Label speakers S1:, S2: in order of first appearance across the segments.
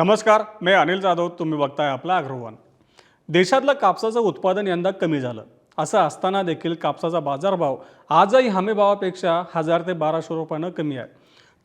S1: नमस्कार मी अनिल जाधव तुम्ही बघताय आपला अग्रवान. देशातलं कापसाचं उत्पादन यंदा कमी झालं. असं असताना देखील कापसाचा बाजारभाव आजही हमीभावापेक्षा हजार ते बाराशे रुपयानं कमी आहे.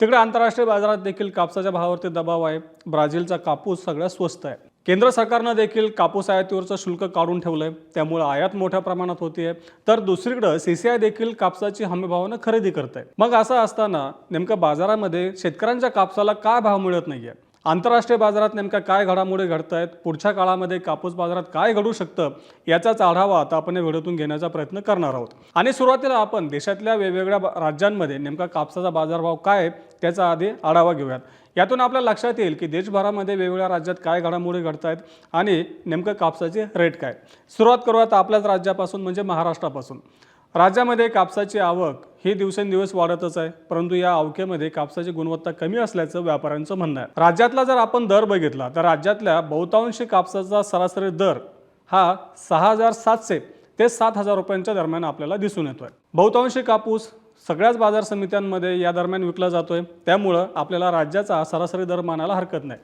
S1: तिकडे आंतरराष्ट्रीय बाजारात देखील कापसाच्या भावावरती दबाव आहे. ब्राझीलचा कापूस सगळ्यात स्वस्त आहे. केंद्र सरकारनं देखील कापूस आयातीवरचं शुल्क काढून ठेवलं आहे त्यामुळे आयात मोठ्या प्रमाणात होतीये. तर दुसरीकडं सी सी आय देखील कापसाची हमीभावानं खरेदी करत आहे मग असं असताना नेमकं बाजारामध्ये शेतकऱ्यांच्या कापसाला काय भाव मिळत नाही आहे आंतरराष्ट्रीय बाजारात नेमका काय घडामोडी घडत आहेत पुढच्या काळामध्ये कापूस बाजारात काय घडू शकतं? याचाच आढावा आता आपण या व्हिडिओतून घेण्याचा प्रयत्न करणार आहोत. आणि सुरुवातीला आपण देशातल्या वेगवेगळ्या राज्यांमध्ये नेमका कापसाचा बाजारभाव काय आहे त्याचा आधी आढावा घेऊयात. यातून आपल्या लक्षात येईल की देशभरामध्ये वेगवेगळ्या राज्यात काय घडामोडी घडत आहेत आणि नेमकं कापसाचे रेट काय सुरुवात करूयात आपल्याच राज्यापासून म्हणजे महाराष्ट्रापासून. राज्यामध्ये कापसाची आवक ही दिवसेंदिवस वाढतच आहे परंतु या आवकेमध्ये कापसाची गुणवत्ता कमी असल्याचं व्यापाऱ्यांचं म्हणणं आहे. राज्यातला जर आपण दर बघितला तर राज्यातल्या बहुतांशी कापसाचा सरासरी दर हा सहा हजार सातशे ते सात हजार रुपयांच्या दरम्यान आपल्याला दिसून येतोय. बहुतांशी कापूस सगळ्याच बाजार समित्यांमध्ये या दरम्यान विकला जातोय त्यामुळं आपल्याला राज्याचा सरासरी दर मानायला हरकत नाही.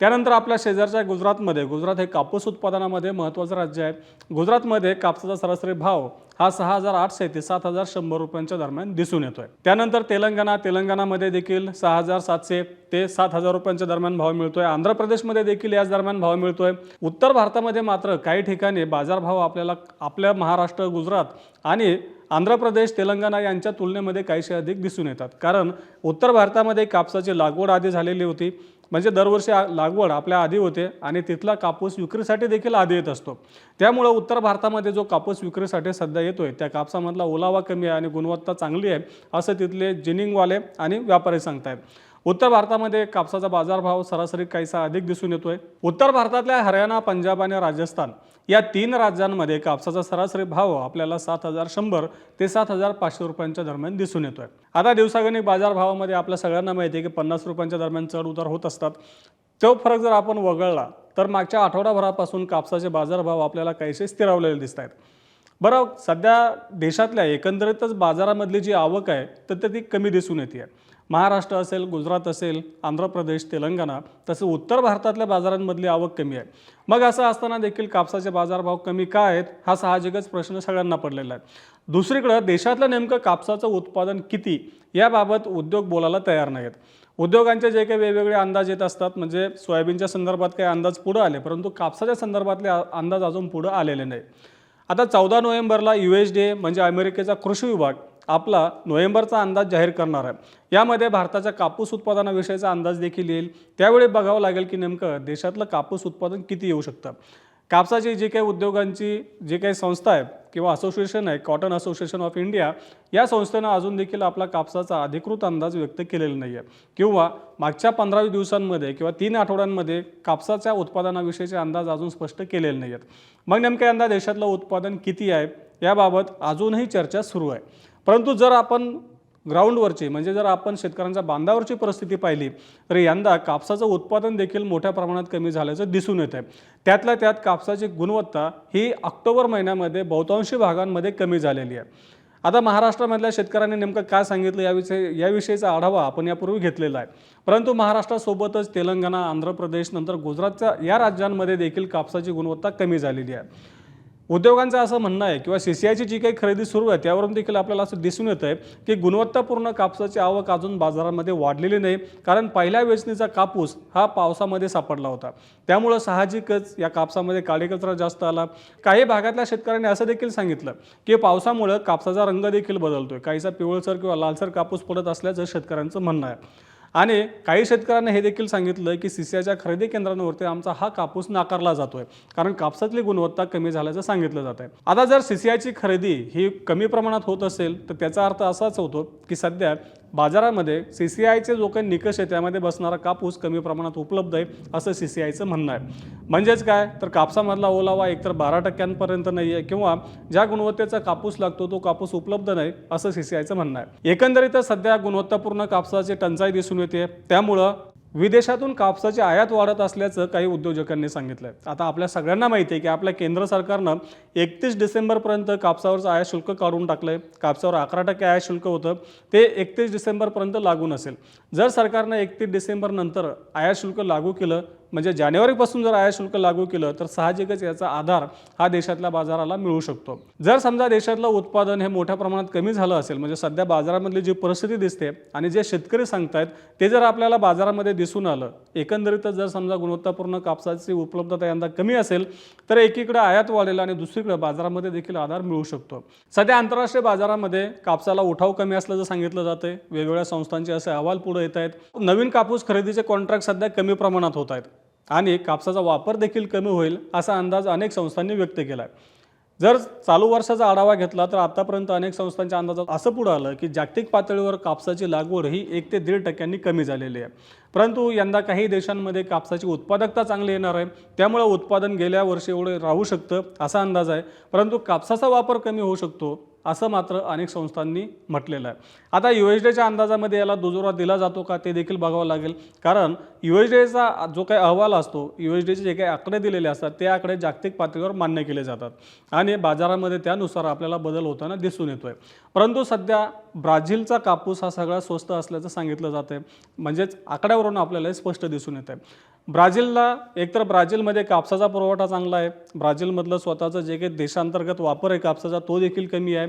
S1: त्यानंतर आपल्या शेजारच्या गुजरातमध्ये गुजरात हे कापूस उत्पादनामध्ये महत्त्वाचं राज्य आहे. गुजरातमध्ये कापसाचा सरासरी भाव हा सहा हजार आठशे ते सात हजार शंभर रुपयांच्या दरम्यान दिसून येतोय. त्यानंतर तेलंगणा तेलंगणामध्ये देखील सहा हजार सातशे ते सात हजार रुपयांच्या दरम्यान भाव मिळतोय. आंध्र प्रदेशमध्ये देखील याच दरम्यान भाव मिळतोय. उत्तर भारतामध्ये मात्र काही ठिकाणी बाजारभाव आपल्याला आपल्या महाराष्ट्र गुजरात आणि आंध्र प्रदेश तेलंगणा यांच्या तुलनेमध्ये काहीसे अधिक दिसून येतात. कारण उत्तर भारतामध्ये कापसाची लागवड आधी झालेली होती. म्हणजे दरवर्षी लागवड आपल्या आधी होते आणि तिथला कापूस विक्रीसाठी देखील आधी येत असतो. त्यामुळं उत्तर भारतामध्ये जो कापूस विक्रीसाठी सध्या येतोय त्या कापसामधला ओलावा कमी आहे आणि गुणवत्ता चांगली आहे असं तिथले जिनिंगवाले आणि व्यापारी सांगतायत. उत्तर भारतामध्ये कापसाचा बाजारभाव सरासरी काहीसा अधिक दिसून येतोय. उत्तर भारतातल्या हरियाणा पंजाब आणि राजस्थान या तीन राज्यांमध्ये कापसाचा सरासरी भाव आपल्याला सात हजार शंभर ते सात हजार पाचशे रुपयांच्या दरम्यान दिसून येतोय. आता दिवसागणिक बाजारभावामध्ये आपल्या सगळ्यांना माहिती आहे की पन्नास रुपयांच्या दरम्यान चढ उतार होत असतात. तो फरक जर आपण वगळला तर मागच्या आठवडाभरापासून कापसाचे बाजारभाव आपल्याला काहीसे स्थिरावलेले दिसत आहेत. बरं सध्या देशातल्या एकंदरीतच बाजारामधली जी आवक आहे तर ती कमी दिसून येते आहे. महाराष्ट्र असेल गुजरात असेल आंध्र प्रदेश तेलंगणा तसं उत्तर भारतातल्या बाजारांमधली आवक कमी आहे. मग असं असताना देखील कापसाचे बाजारभाव कमी का आहेत हा साहजिकच प्रश्न सगळ्यांना पडलेला आहे. दुसरीकडं देशातलं नेमकं कापसाचं उत्पादन किती याबाबत उद्योग बोलायला तयार नाहीत. उद्योगांचे जे काही वेगवेगळे अंदाज येत असतात म्हणजे सोयाबीनच्या संदर्भात काही अंदाज पुढं आले परंतु कापसाच्या संदर्भातले अंदाज अजून पुढं आलेले नाही. आता चौदा नोव्हेंबरला यू एस डी म्हणजे अमेरिकेचा कृषी विभाग आपला नोव्हेंबरचा अंदाज जाहीर करणार आहे. यामध्ये भारताच्या कापूस उत्पादनाविषयीचा अंदाज देखील येईल. त्यावेळी बघावं लागेल की नेमकं देशातलं कापूस उत्पादन किती येऊ शकतं. कापसाची जी काही उद्योगांची जी काही संस्था आहे किंवा असोसिएशन आहे कॉटन असोसिएशन ऑफ इंडिया या संस्थेनं अजून देखील आपला कापसाचा अधिकृत अंदाज व्यक्त केलेला नाही आहे किंवा मागच्या पंधरावी दिवसांमध्ये किंवा तीन आठवड्यांमध्ये कापसाच्या उत्पादनाविषयीचे अंदाज अजून स्पष्ट केलेले नाही आहेत मग नेमकं यंदा देशातलं उत्पादन किती आहे? याबाबत अजूनही चर्चा सुरू आहे. परंतु जर आपण ग्राउंडवरची म्हणजे जर आपण शेतकऱ्यांच्या बांधावरची परिस्थिती पाहिली तर यंदा कापसाचं उत्पादन देखील मोठ्या प्रमाणात कमी झाल्याचं दिसून येत आहे त्यातल्या त्यात कापसाची गुणवत्ता ही ऑक्टोबर महिन्यामध्ये बहुतांशी भागांमध्ये कमी झालेली आहे. आता महाराष्ट्रामधल्या शेतकऱ्यांनी नेमकं काय सांगितलं याविषयी याविषयीचा आढावा आपण यापूर्वी घेतलेला आहे. परंतु महाराष्ट्रासोबतच तेलंगणा आंध्र प्रदेश नंतर गुजरातच्या या राज्यांमध्ये देखील कापसाची गुणवत्ता कमी झालेली आहे. उद्योगांचं असं म्हणणं आहे किंवा सी सी आयची जी काही खरेदी सुरू आहे त्यावरून देखील आपल्याला असं दिसून येतं आहे की गुणवत्तापूर्ण कापसाची आवक अजून बाजारामध्ये वाढलेली नाही कारण पहिल्या वेचणीचा कापूस हा पावसामध्ये सापडला होता. त्यामुळं साहजिकच या कापसामध्ये काळी कचरा जास्त आला. काही भागातल्या शेतकऱ्यांनी असं देखील सांगितलं की पावसामुळं कापसाचा रंग देखील बदलतोय. काहीसा पिवळसर किंवा लालसर कापूस पडत असल्याचं शेतकऱ्यांचं म्हणणं आहे. आणि काही शेतकऱ्यांना हे देखील सांगितलं की सीसीआयच्या खरेदी केंद्रांवरती आमचा हा कापूस नाकारला जातोय. कारण कापसातली गुणवत्ता कमी झाल्याचं सांगितलं जात आहे आता जर सीसीआयची खरेदी ही कमी प्रमाणात होत असेल तर त्याचा अर्थ असाच होतो की सध्या बाजारामध्ये सी सी आयचे जो काही निकष आहे त्यामध्ये बसणारा कापूस कमी प्रमाणात उपलब्ध आहे असं सी सी आयचं म्हणणं आहे. म्हणजेच काय? तर कापसामधला ओलावा एकतर बारा टक्क्यांपर्यंत नाही आहे किंवा ज्या गुणवत्तेचा कापूस लागतो तो कापूस उपलब्ध नाही असं सी सी आयचं म्हणणं आहे. एकंदरीतच सध्या गुणवत्तापूर्ण कापसाची टंचाई दिसून येते. त्यामुळं विदेशातून कापसाची आयात वाढत असल्याचं काही उद्योजकांनी सांगितलं आहे आता आपल्या सगळ्यांना माहिती आहे की आपल्या केंद्र सरकारनं एकतीस डिसेंबरपर्यंत कापसावरचं आयात शुल्क काढून टाकलं आहे कापसावर अकरा टक्के आयात शुल्क होतं. ते एकतीस डिसेंबरपर्यंत लागू नसेल. जर सरकारनं एकतीस डिसेंबरनंतर आयात शुल्क लागू केलं म्हणजे जानेवारीपासून जर आयात शुल्क लागू केलं तर साहजिकच याचा आधार हा देशातल्या बाजाराला मिळू शकतो. जर समजा देशातलं उत्पादन हे मोठ्या प्रमाणात कमी झालं असेल म्हणजे सध्या बाजारामधली जी परिस्थिती दिसते आणि जे शेतकरी सांगतायत ते जर आपल्याला बाजारामध्ये दिसून आलं एकंदरीतच जर समजा गुणवत्तापूर्ण कापसाची उपलब्धता यंदा कमी असेल तर एकीकडे आयात वाढेल आणि दुसरीकडे बाजारामध्ये देखील आधार मिळू शकतो. सध्या आंतरराष्ट्रीय बाजारामध्ये कापसाला उठाव कमी असल्याचं सांगितलं जाते वेगवेगळ्या संस्थांचे असे अहवाल पुढे येत आहेत नवीन कापूस खरेदीचे कॉन्ट्रॅक्ट सध्या कमी प्रमाणात होत आहेत आणि कापसाचा वापर देखील कमी होईल असा अंदाज अनेक संस्थांनी व्यक्त केला आहे जर चालू वर्षाचा आढावा घेतला तर आतापर्यंत अनेक संस्थांच्या अंदाजात असं पुढं आलं की जागतिक पातळीवर कापसाची लागवड ही एक ते दीड टक्क्यांनी कमी झालेली आहे. परंतु यंदा काही देशांमध्ये कापसाची उत्पादकता चांगली येणार आहे. त्यामुळे उत्पादन गेल्या वर्षी एवढे राहू शकतं असा अंदाज आहे. परंतु कापसाचा वापर कमी होऊ शकतो असं मात्र अनेक संस्थांनी म्हटलेलं आहे. आता यू एच डीच्या अंदाजामध्ये याला दुजोरा दिला जातो का ते देखील बघावं लागेल. कारण यू एच डीचा जो काही अहवाल असतो यू एच डीचे जे काही आकडे दिलेले असतात ते आकडे जागतिक पातळीवर मान्य केले जातात. आणि बाजारामध्ये त्यानुसार आपल्याला बदल होताना दिसून येतोय. परंतु सध्या ब्राझीलचा कापूस हा सगळा स्वस्त असल्याचं सांगितलं जातं म्हणजेच आकड्यावरून आपल्याला हे स्पष्ट दिसून येत आहे ब्राझीलला एकतर ब्राझीलमध्ये कापसाचा पुरवठा चांगला आहे. ब्राझीलमधलं स्वतःचं जे काही देशांतर्गत वापर आहे कापसाचा तो देखील कमी आहे.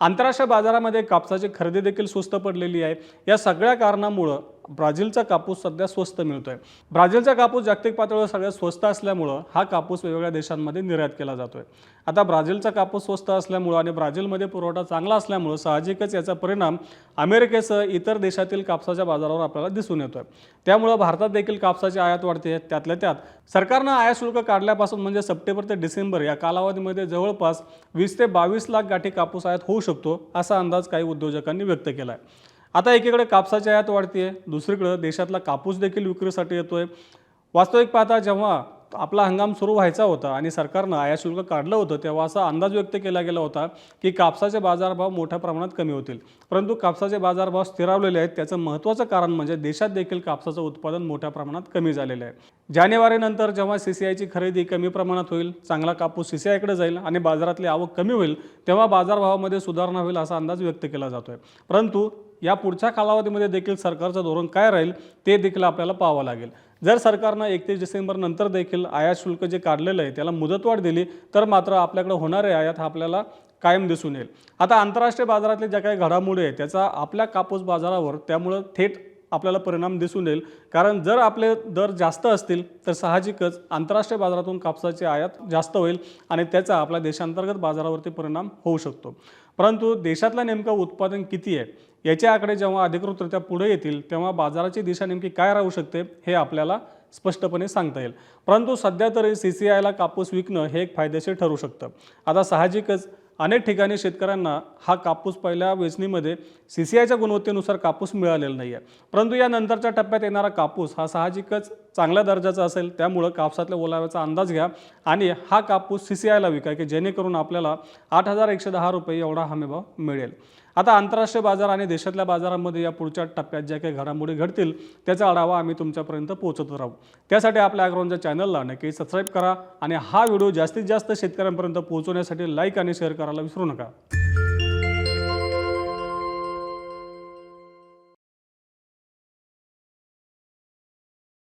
S1: आंतरराष्ट्रीय बाजारामध्ये कापसाची खरेदी देखील स्वस्त पडलेली आहे. या सगळ्या कारणामुळं ब्राझीलचा कापूस सध्या स्वस्त मिळतोय. ब्राझीलचा कापूस जागतिक पातळीवर सगळ्यात स्वस्त असल्यामुळं हा कापूस वेगवेगळ्या देशांमध्ये निर्यात केला जातोय. आता ब्राझीलचा कापूस स्वस्त असल्यामुळं आणि ब्राझीलमध्ये पुरवठा चांगला असल्यामुळं साहजिकच याचा परिणाम अमेरिकेसह इतर देशातील कापसाच्या बाजारावर आपल्याला दिसून येतोय. त्यामुळं भारतात देखील कापसाची आयात वाढते. त्यातल्या त्यात सरकारनं आयात शुल्क काढल्यापासून म्हणजे सप्टेंबर ते डिसेंबर या कालावधीमध्ये जवळपास वीस ते बावीस लाख गाठी कापूस आयात होऊ शकतो असा अंदाज काही उद्योजकांनी व्यक्त केला आहे आता एकीकडे कापसाची आयात वाढते आहे दुसरीकडे देशातला कापूस देखील विक्रीसाठी येतो आहे वास्तविक पाहता जेव्हा आपला हंगाम सुरू व्हायचा होता आणि सरकारनं आयात शुल्क काढलं होतं तेव्हा असा अंदाज व्यक्त केला गेला होता की कापसाचे बाजारभाव मोठ्या प्रमाणात कमी होतील. परंतु कापसाचे बाजारभाव स्थिरावलेले आहेत त्याचं महत्त्वाचं कारण म्हणजे देशात देखील कापसाचं उत्पादन मोठ्या प्रमाणात कमी झालेलं आहे. जानेवारीनंतर जेव्हा सी सी आयची खरेदी कमी प्रमाणात होईल चांगला कापूस सी सी आयकडे जाईल आणि बाजारातली आवक कमी होईल तेव्हा बाजारभावामध्ये सुधारणा होईल असा अंदाज व्यक्त केला जातोय. परंतु या पुढच्या कालावधीमध्ये देखील सरकारचं धोरण काय राहील ते देखील आपल्याला पाहावं लागेल. जर सरकारनं एकतीस डिसेंबर नंतर देखील आयात शुल्क जे काढलेलं आहे त्याला मुदतवाढ दिली तर मात्र आपल्याकडे होणारे आयात हा आपल्याला कायम दिसून येईल. आता आंतरराष्ट्रीय बाजारातले ज्या काही घडामोडी आहेत त्याचा आपल्या कापूस बाजारावर त्यामुळं थेट आपल्याला परिणाम दिसून येईल. कारण जर आपले दर जास्त असतील तर साहजिकच आंतरराष्ट्रीय बाजारातून कापसाची आयात जास्त होईल आणि त्याचा आपल्या देशांतर्गत बाजारावरती परिणाम होऊ शकतो. परंतु देशातलं नेमकं उत्पादन किती आहे याचे आकडे जेव्हा अधिकृतरित्या पुढे येतील तेव्हा बाजाराची दिशा नेमकी काय राहू शकते हे आपल्याला स्पष्टपणे सांगता येईल. परंतु सध्या तरी सी सी आयला कापूस विकणं हे एक फायदेशीर ठरू शकतं. आता साहजिकच अनेक ठिकाणी शेतकऱ्यांना हा कापूस पहिल्या वेचणीमध्ये सी सी आयच्या गुणवत्तेनुसार कापूस मिळालेला नाही आहे परंतु या नंतरच्या टप्प्यात येणारा कापूस हा साहजिकच चांगल्या दर्जाचा असेल त्यामुळं कापसातल्या ओलाव्याचा अंदाज घ्या आणि हा कापूस सी सी आयला विका की जेणेकरून आपल्याला आठ हजार एकशे दहा रुपये एवढा हमीभाव मिळेल. आता आंतरराष्ट्रीय बाजार आणि देशातल्या बाजारामध्ये या पुढच्या टप्प्यात ज्या काही घडामोडी घडतील त्याचा आढावा आम्ही तुमच्यापर्यंत पोहोचत राहू. त्यासाठी आपल्या ॲग्रॉनच्या चॅनलला नक्की सबस्क्राईब करा आणि हा व्हिडिओ जास्तीत जास्त शेतकऱ्यांपर्यंत पोहोचवण्यासाठी लाईक आणि शेअर करायला विसरू नका.